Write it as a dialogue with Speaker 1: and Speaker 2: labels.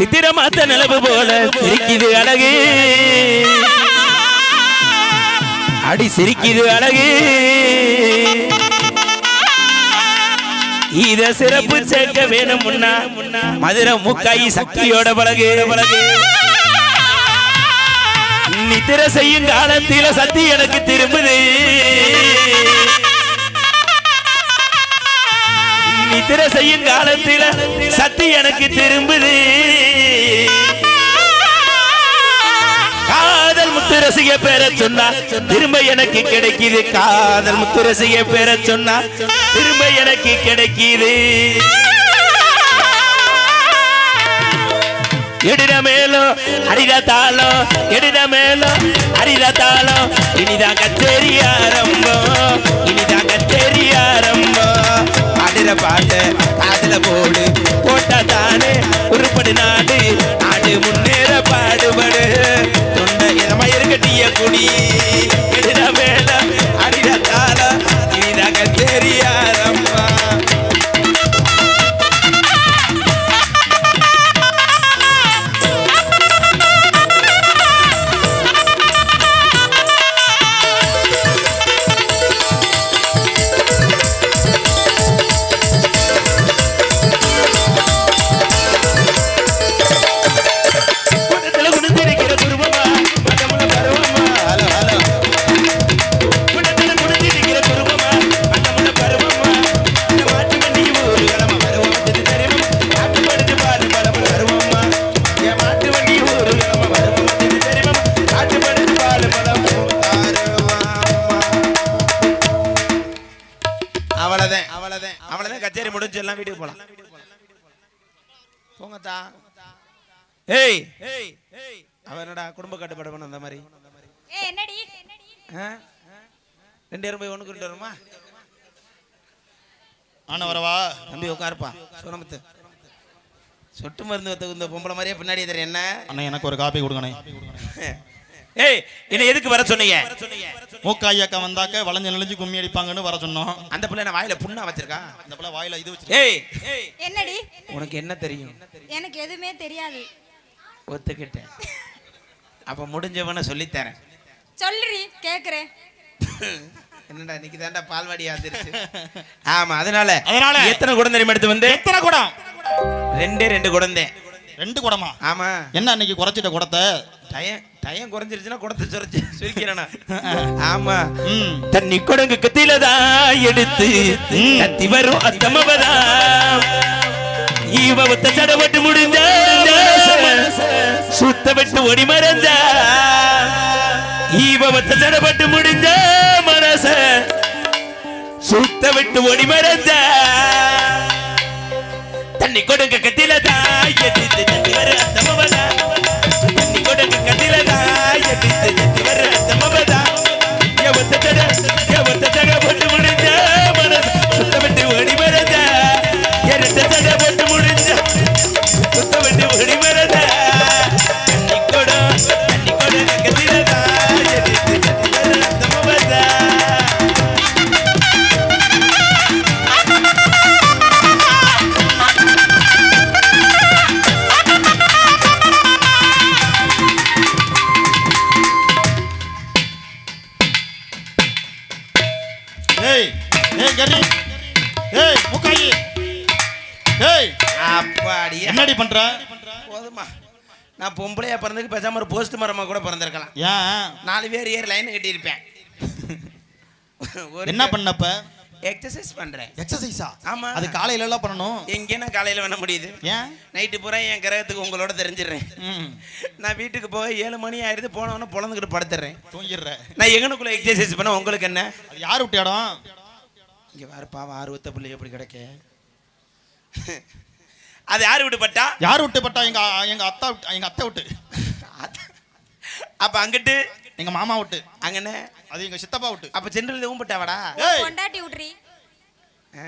Speaker 1: சித்திரமாத்த நிலவு போல சிரிக்குது அழகு. அடி சிரிக்குது அழகு. இத சிறப்பு சேர்க்க வேணும் முன்னா. மதுரை முக்காயி சக்தியோட பழகு. பழகு நித்திர செய்யும் காலத்தில சக்தி எனக்கு திரும்புது. நித்திர செய்யும் காலத்தில சக்தி எனக்கு திரும்புது. காதல் பேர சொன்னா திரும்ப எனக்கு கிடைக்குது. காதல் முத்து பேர சொன்னா திரும்ப எனக்கு கிடைக்குது. எடுத மேலும் அடிட தாளம் எடிட மேலும் அடிட தாளம் இனிதான் கச்சேரி ஆரம்பம் இனிதான் கச்சேரி ஆரம்பம் ஆடுற பாட்டு காதல போடு போட்டா தானே நாடு. அவ்வளவுதான். அவ்வளவுதான். அவ்வளவுதான் கச்சேரி முடிஞ்சு எல்லாம் வீட்டுக்கு போலாம். போங்கத்தா. ஏய். ஏய் ஏய். அவன் என்னடா குடும்ப கட்டுப்பாடு அந்த மாதிரி?
Speaker 2: ஏய் என்னடி?
Speaker 1: ரெண்டு பேரும் போய் ஒண்ணுக்கு ரெண்டு வருமா
Speaker 3: ஆன வரவா
Speaker 1: தம்பி உட்காருப்பா. சுனமுத்து. சொட்டு மருந்து வத்த இந்த பொம்பளை மாதிரியே பின்னாடி தெரியும். என்ன?
Speaker 3: அண்ணா எனக்கு ஒரு காப்பி கொடுங்கண்ணே.
Speaker 1: ஏய் என்ன எதுக்கு வர சொன்னீங்க?
Speaker 3: மூக்காய் அக்கா வந்தாக்க வளைஞ்சு நெளிஞ்சு கும்மி அடிப்பாங்கன்னு வர சொன்னோம்.
Speaker 1: அந்த பிள்ளை என்ன வாயில புண்ணா வச்சிருக்கா?
Speaker 3: அந்த பிள்ளை வாயில இது வச்சு
Speaker 1: ஏய் ஏய்
Speaker 2: என்னடி?
Speaker 1: உனக்கு என்ன தெரியும்?
Speaker 2: எனக்கு எதுவுமே தெரியாது.
Speaker 1: ஒத்துக்கிட்டேன். அப்ப முடிஞ்சவன சொல்லித்தரேன்.
Speaker 2: சொல்லுடி கேக்குறேன்.
Speaker 1: என்னடா இன்னைக்கு தாண்டா பால்வாடி வந்துருச்சு ஆமா அதனால
Speaker 3: அதனால?
Speaker 1: எத்தனை குடம் தெரியுமா எடுத்து வந்து?
Speaker 3: எத்தனை குடம்?
Speaker 1: ரெண்டே ரெண்டு குடந்தே
Speaker 3: ரெண்டு குடமா?
Speaker 1: ஆமா.
Speaker 3: என்ன அன்னைக்கு குறைச்சிட்ட குடத்தை?
Speaker 1: டயம் டயம் குறைஞ்சிருச்சுன்னா குடத்தை சுரைச்சு சுருக்கிறேனா ஆமா. தண்ணி குடங்கு கத்தில தான் எடுத்து. கத்தி வரும் அத்தமவதா. இவ ஒத்த சடப்பட்டு முடிஞ்ச சுத்த விட்டு ஒடி மறைஞ்ச இவ ஒத்த சடப்பட்டு முடிஞ்ச மனச சுத்த விட்டு ஒடி மறைஞ்ச தண்ணி கொடுங்க கத்தில தான் எடுத்து தண்ணி வர அத்தமவதா. எரத்த தட போட்டு முடிஞ்ச. சுத்த விட்டு ஓடி மறந்த தண்ணி கொடு தண்ணி கொடு கத்திரதா
Speaker 3: ஏய்
Speaker 1: அப்பாடியா.
Speaker 3: என்னடி பண்ற?
Speaker 1: போதுமா நான் பொம்பளையா பிறந்ததுக்கு பேசாம ஒரு போஸ்ட் மரமா கூட பிறந்திருக்கலாம்.
Speaker 3: ஏன்?
Speaker 1: நாலு பேர் ஏறி லைன் கட்டியிருப்பேன்.
Speaker 3: என்ன பண்ணப்ப?
Speaker 1: எக்ஸசைஸ் பண்றேன்.
Speaker 3: எக்ஸசைஸா
Speaker 1: ஆமா.
Speaker 3: அது காலையில எல்லாம் பண்ணணும்.
Speaker 1: எங்கே நான் காலையில பண்ண முடியுது?
Speaker 3: ஏன்?
Speaker 1: நைட்டு பூரா என் கிரகத்துக்கு உங்களோட தெரிஞ்சிடுறேன். நான் வீட்டுக்கு போக ஏழு மணி ஆயிடுது போனவொன்னே பொழந்துக்கிட்டு படுத்துடுறேன்
Speaker 3: தூங்கிடுற.
Speaker 1: நான் எங்கனுக்குள்ள எக்ஸசைஸ் பண்ண உங்களுக்கு என்ன?
Speaker 3: அது யார் விட்ட இடம்?
Speaker 1: இங்க பாரு பாவம் ஆறு ஒத்த பிள்ளை எப்படி கிடைக்க? அது யாரு விட்டு பட்டா
Speaker 3: யார் விட்டு பட்டா எங்க எங்க அத்தா விட்டு எங்க அத்தை விட்டு.
Speaker 1: அப்ப அங்கிட்டு?
Speaker 3: எங்க மாமா விட்டு.
Speaker 1: அங்கன்னு?
Speaker 3: அது எங்க சித்தப்பா விட்டு.
Speaker 1: அப்ப சென்ட்ரல் ஊம்பட்டாவாடா?
Speaker 3: ஏய்!
Speaker 2: பொண்டாட்டி விட்றி